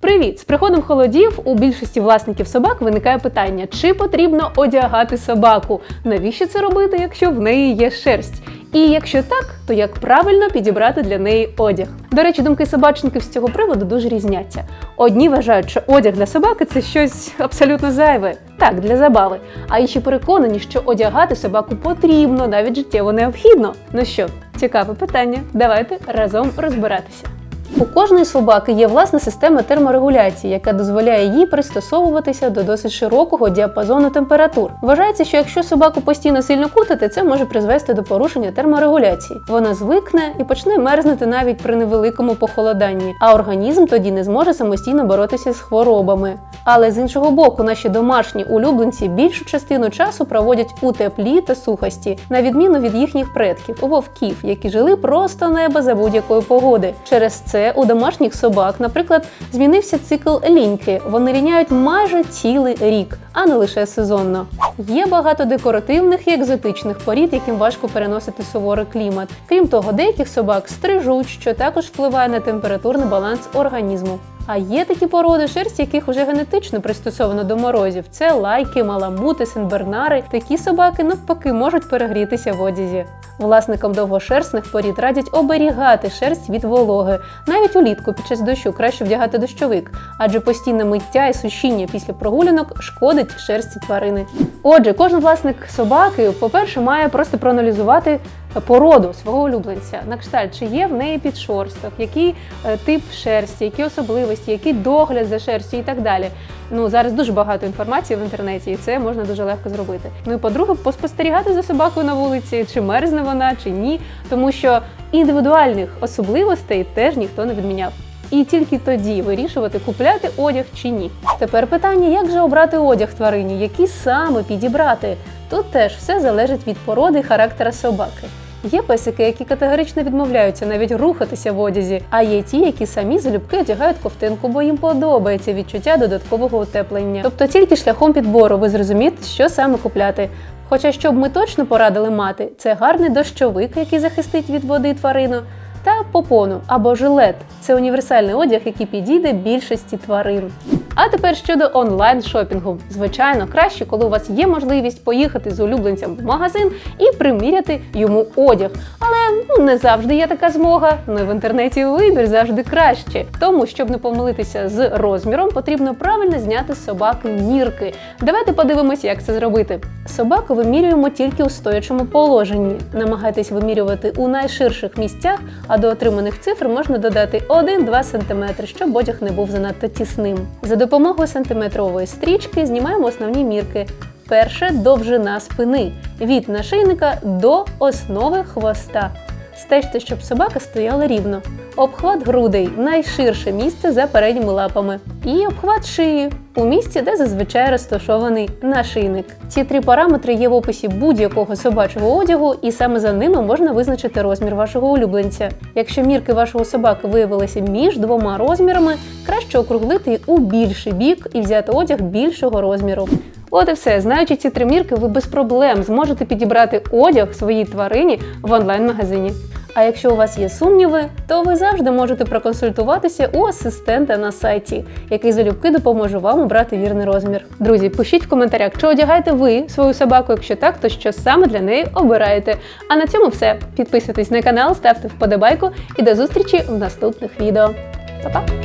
Привіт! З приходом холодів у більшості власників собак виникає питання, чи потрібно одягати собаку? Навіщо це робити, якщо в неї є шерсть? І якщо так, то як правильно підібрати для неї одяг? До речі, думки собачників з цього приводу дуже різняться. Одні вважають, що одяг для собаки це щось абсолютно зайве, так, для забави. А інші переконані, що одягати собаку потрібно, навіть життєво необхідно. Ну що, цікаве питання. Давайте разом розбиратися. У кожної собаки є власна система терморегуляції, яка дозволяє їй пристосовуватися до досить широкого діапазону температур. Вважається, що якщо собаку постійно сильно кутати, це може призвести до порушення терморегуляції. Вона звикне і почне мерзнути навіть при невеликому похолоданні, а організм тоді не зможе самостійно боротися з хворобами. Але з іншого боку, наші домашні улюбленці більшу частину часу проводять у теплі та сухості, на відміну від їхніх предків, вовків, які жили просто неба за будь-якої погоди. Через це у домашніх собак, наприклад, змінився цикл ліньки. Вони ліняють майже цілий рік, а не лише сезонно. Є багато декоративних і екзотичних порід, яким важко переносити суворий клімат. Крім того, деяких собак стрижуть, що також впливає на температурний баланс організму. А є такі породи, шерсть яких уже генетично пристосовано до морозів. Це лайки, маламути, сенбернари. Такі собаки навпаки можуть перегрітися в одязі. Власникам довгошерстних порід радять оберігати шерсть від вологи. Навіть улітку під час дощу краще вдягати дощовик, адже постійне миття і сушіння після прогулянок шкодить шерсті тварини. Отже, кожен власник собаки, по-перше, має просто проаналізувати породу свого улюбленця. На кшталт, чи є в неї підшорсток, який е, тип шерсті, які особливості, який догляд за шерстю і так далі. Ну зараз дуже багато інформації в інтернеті, і це можна дуже легко зробити. Ну і по-друге, поспостерігати за собакою на вулиці, чи мерзне вона, чи ні, тому що індивідуальних особливостей теж ніхто не відміняв. І тільки тоді вирішувати, купляти одяг чи ні. Тепер питання, як же обрати одяг тварині, який саме підібрати. Тут теж все залежить від породи характера собаки. Є песики, які категорично відмовляються навіть рухатися в одязі, а є ті, які самі залюбки одягають ковтинку, бо їм подобається відчуття додаткового утеплення. Тобто тільки шляхом підбору ви зрозумієте, що саме купляти. Хоча що б ми точно порадили мати, це гарний дощовик, який захистить від води тварину, та попону або жилет це універсальний одяг, який підійде більшості тварин. А тепер щодо онлайн шопінгу. Звичайно, краще, коли у вас є можливість поїхати з улюбленцем в магазин і приміряти йому одяг. Але ну не завжди є така змога. Ну і в інтернеті вибір завжди краще. Тому, щоб не помилитися з розміром, потрібно правильно зняти з собаки мірки. Давайте подивимось, як це зробити. Собаку вимірюємо тільки у стоячому положенні. Намагайтесь вимірювати у найширших місцях, а до отриманих цифр можна додати 1-2 см, щоб одяг не був занадто тісним. За допомогою сантиметрової стрічки знімаємо основні мірки. Перше довжина спини від нашийника до основи хвоста. Стежте, щоб собака стояла рівно. Обхват грудей найширше місце за передніми лапами. І обхват шиї у місці, де зазвичай розташований нашийник. Ці три параметри є в описі будь-якого собачого одягу, і саме за ними можна визначити розмір вашого улюбленця. Якщо мірки вашого собаки виявилися між двома розмірами, краще округлити у більший бік і взяти одяг більшого розміру. От і все. Знаючи ці три мірки, ви без проблем зможете підібрати одяг своїй тварині в онлайн-магазині. А якщо у вас є сумніви, то ви завжди можете проконсультуватися у асистента на сайті, який залюбки допоможе вам обрати вірний розмір. Друзі, пишіть в коментарях, чи одягаєте ви свою собаку, якщо так, то що саме для неї обираєте. А на цьому все. Підписуйтесь на канал, ставте вподобайку і до зустрічі в наступних відео. Па-па!